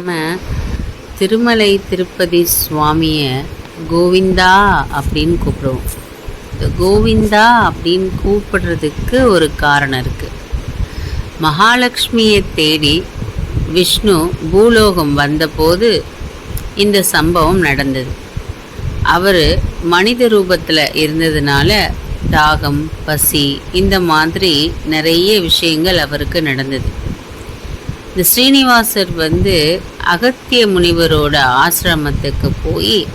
நம்ம திருமலை திருப்பதி சுவாமியை கோவிந்தா அப்படின்னு கூப்பிடுவோம். இந்த கோவிந்தா அப்படின்னு கூப்பிடுறதுக்கு ஒரு காரணம் இருக்குது மகாலட்சுமியை தேடி விஷ்ணு பூலோகம் வந்தபோது இந்த சம்பவம் நடந்தது. அவர் மனித ரூபத்தில் இருந்ததுனால தாகம் பசி இந்த மாதிரி நிறைய விஷயங்கள் அவருக்கு நடந்தது. இந்த ஸ்ரீனிவாசர் வந்து அகத்திய முனிவரோட ஆசிரமத்துக்கு போய்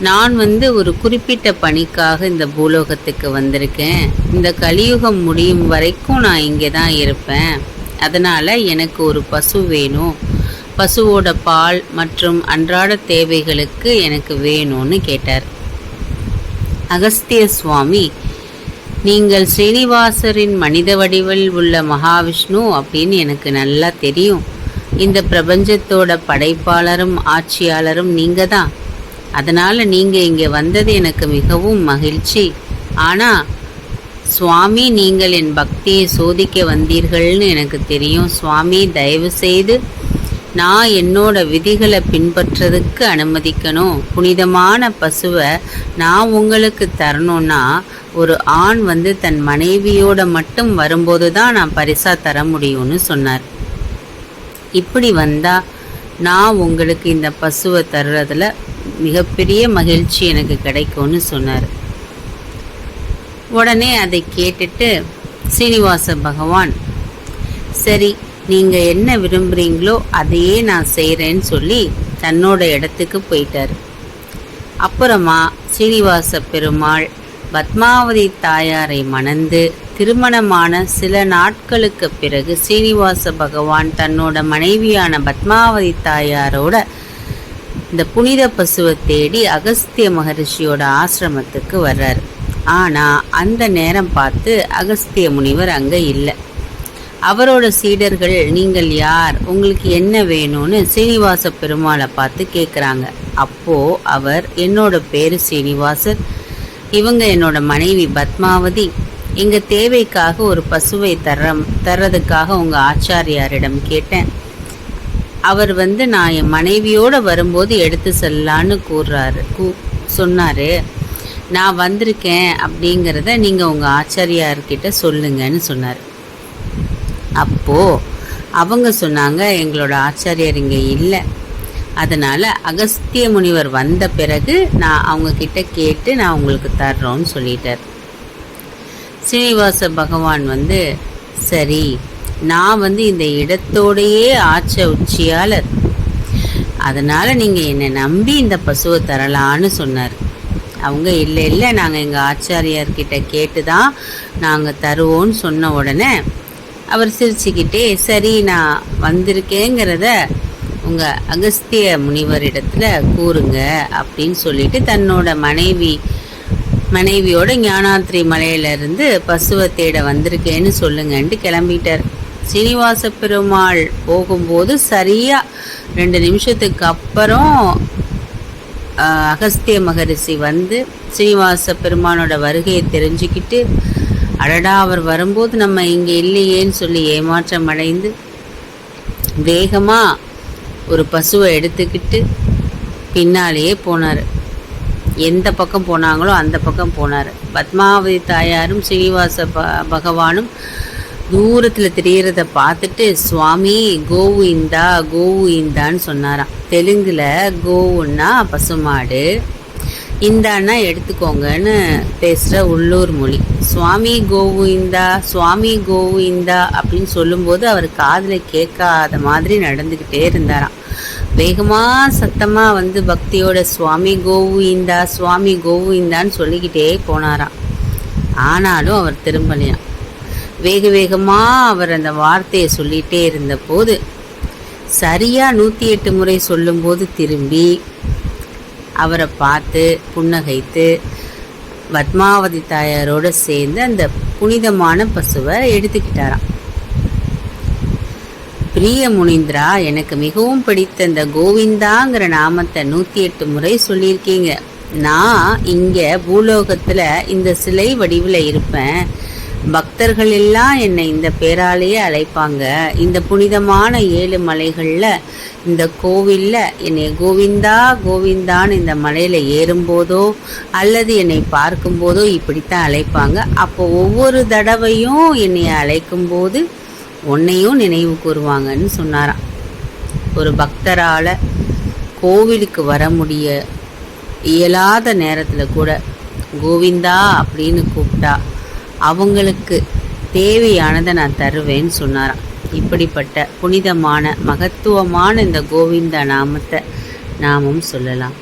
நான் வந்து ஒரு குறிப்பிட்ட பணிக்காக இந்த பூலோகத்துக்கு வந்திருக்கேன். இந்த கலியுகம் முடியும் வரைக்கும் நான் இங்கே தான் இருப்பேன். அதனால் எனக்கு ஒரு பசு வேணும். பசுவோட பால் மற்றும் அன்றாட தேவைகளுக்கு எனக்கு வேணும்னு கேட்டார். அகஸ்திய சுவாமி நீங்கள் ஸ்ரீனிவாசரின் மனித வடிவில் உள்ள மகாவிஷ்ணு அப்படின்னு எனக்கு நல்லா தெரியும். இந்த பிரபஞ்சத்தோட படைப்பாளரும் ஆட்சியாளரும் நீங்க தான் அதனால நீங்கள் இங்கே வந்தது எனக்கு மிகவும் மகிழ்ச்சி. ஆனா சுவாமி நீங்கள் என் பக்தியை சோதிக்க வந்தீர்கள்னு எனக்கு தெரியும். சுவாமி தயவு செய்து நான் என்னோட விதிகளை பின்பற்றதுக்கு அனுமதிக்கணும். புனிதமான பசுவை நான் உங்களுக்கு தரணும்னா ஒரு ஆண் வந்து தன் மனைவியோட மட்டும் வரும்போது தான் நான் பரிசா தர முடியும்னு சொன்னார். இப்படி வந்தா நான் உங்களுக்கு இந்த பசுவை தர்றதுல மிகப்பெரிய மகிழ்ச்சி எனக்கு கிடைக்கும்னு சொன்னார். உடனே அதை கேட்டுட்டு சீனிவாச பகவான் சரி நீங்க என்ன விரும்புறீங்களோ அதையே நான் செய்கிறேன்னு சொல்லி தன்னோட இடத்துக்கு போயிட்டார். அப்புறமா சீனிவாச பெருமாள் பத்மாவதி தாயாரை மணந்து திருமணமான சில நாட்களுக்கு பிறகு சீனிவாச பகவான் தன்னோட மனைவியான பத்மாவதி தாயாரோட இந்த புனித பசுவை தேடி அகஸ்திய மகரிஷியோட ஆசிரமத்துக்கு வர்றார். ஆனால் அந்த நேரம் பார்த்து அகஸ்திய முனிவர் அங்கே இல்லை. அவரோட சீடர்கள் நீங்கள் யார்? உங்களுக்கு என்ன வேணும்னு சீனிவாச பெருமாளை பார்த்து கேட்குறாங்க அப்போது அவர் என்னோட பேர் சீனிவாசர் இவங்க என்னோட மனைவி பத்மாவதி எங்க தேவைக்காக ஒரு பசுவை தர தர்றதுக்காக உங்க ஆச்சாரியாரிடம் கேட்டேன். அவர் வந்து நான் என் மனைவியோட வரும்போது எடுத்து செல்லான்னு கூறுறாரு கூ சொன்னாரு. நான் வந்திருக்கேன் அப்படிங்கிறத நீங்க உங்க ஆச்சாரியார்கிட்ட சொல்லுங்கன்னு சொன்னார். அப்போ அவங்க சொன்னாங்க எங்களோட ஆச்சாரியார் இங்கே இல்லை. அதனால் அகஸ்திய முனிவர் வந்த பிறகு நான் அவங்க கிட்ட கேட்டு நான் உங்களுக்கு தர்றோன்னு சொல்லிட்டார். ஸ்ரீனிவாச பகவான் வந்து சரி நான் வந்து இந்த இடத்தோடையே ஆச்ச உச்சியாளர். அதனால் நீங்கள் என்னை நம்பி இந்த பசுவை தரலான்னு சொன்னார். அவங்க இல்லை இல்லை நாங்கள் எங்கள் ஆச்சாரியார்கிட்ட கேட்டு தான் நாங்கள் தருவோன்னு சொன்ன உடனே அவர் சிரிச்சுக்கிட்டே சரி நான் வந்திருக்கேங்கிறத உங்கள் அகஸ்திய முனிவரிடத்தில் கூறுங்க அப்படின்னு சொல்லிட்டு தன்னோட மனைவி மனைவியோட ஞானாத்திரி மலையிலிருந்து பசுவை தேட வந்திருக்கேன்னு சொல்லுங்கன்ட்டு கிளம்பிட்டார். சீனிவாச பெருமாள் போகும்போது சரியாக ரெண்டு நிமிஷத்துக்கு அப்புறம் அகஸ்திய மகரிஷி வந்து சீனிவாச பெருமானோட வருகையை தெரிஞ்சுக்கிட்டு அடடா அவர் வரும்போது நம்ம இங்கே இல்லையேன்னு சொல்லி ஏமாற்றம் அடைந்து வேகமாக ஒரு பசுவை எடுத்துக்கிட்டு பின்னாலேயே போனார். எந்த பக்கம் போனாங்களோ அந்த பக்கம் போனார். பத்மாவதி தாயாரும் ஸ்ரீனிவாச ப பகவானும் தூரத்தில் தெரிகிறத பார்த்துட்டு சுவாமி கோவு இந்தா கோவு இந்தான்னு சொன்னாராம். தெலுங்கில் கோவுன்னா பசுமாடு இந்தான்னா எடுத்துக்கோங்கன்னு பேசுகிற உள்ளூர் மொழி. சுவாமி கோவு இந்தா சுவாமி கோவு இந்தா அப்படின்னு சொல்லும்போது அவர் காதில் கேட்காத மாதிரி நடந்துக்கிட்டே இருந்தாராம். வேகமாக சத்தமாக வந்து பக்தியோட சுவாமி கோவு இந்தா சுவாமி கோவு இந்தான்னு சொல்லிக்கிட்டே போனாராம். ஆனாலும் அவர் திரும்பலையாம். வேக வேகமாக அவர் அந்த வார்த்தையை சொல்லிகிட்டே இருந்தபோது சரியாக நூற்றி எட்டு முறை சொல்லும்போது திரும்பி அவரை பார்த்து புன்னகைத்து பத்மாவதி தாயாரோடு சேர்ந்து அந்த புனிதமான பசுவை எடுத்துக்கிட்டாராம். பிரிய முனிந்திரா எனக்கு மிகவும் பிடித்த இந்த கோவிந்தாங்கிற நாமத்தை நூத்தி எட்டு முறை சொல்லியிருக்கீங்க. நான் இங்க பூலோகத்துல இந்த சிலை வடிவில் இருப்பேன். பக்தர்கள் எல்லாம் என்னை இந்த பேராலேயே அழைப்பாங்க. இந்த புனிதமான ஏழு மலைகளில் இந்த கோவிலில் என்னை கோவிந்தா கோவிந்தான்னு இந்த மலையில் ஏறும்போதோ அல்லது என்னை பார்க்கும்போதோ இப்படித்தான் அழைப்பாங்க. அப்போ ஒவ்வொரு தடவையும் என்னை அழைக்கும்போது உன்னையும் நினைவு கூறுவாங்கன்னு சொன்னாராம். ஒரு பக்தரால் கோவிலுக்கு வர முடிய இயலாத நேரத்தில் கூட கோவிந்தா அப்படின்னு கூப்பிட்டா அவங்களுக்கு தேவையானதை நான் தருவேன்னு சொன்னாராம். இப்படிப்பட்ட புனிதமான மகத்துவமான இந்த கோவிந்த நாமத்தை நாமும் சொல்லலாம்.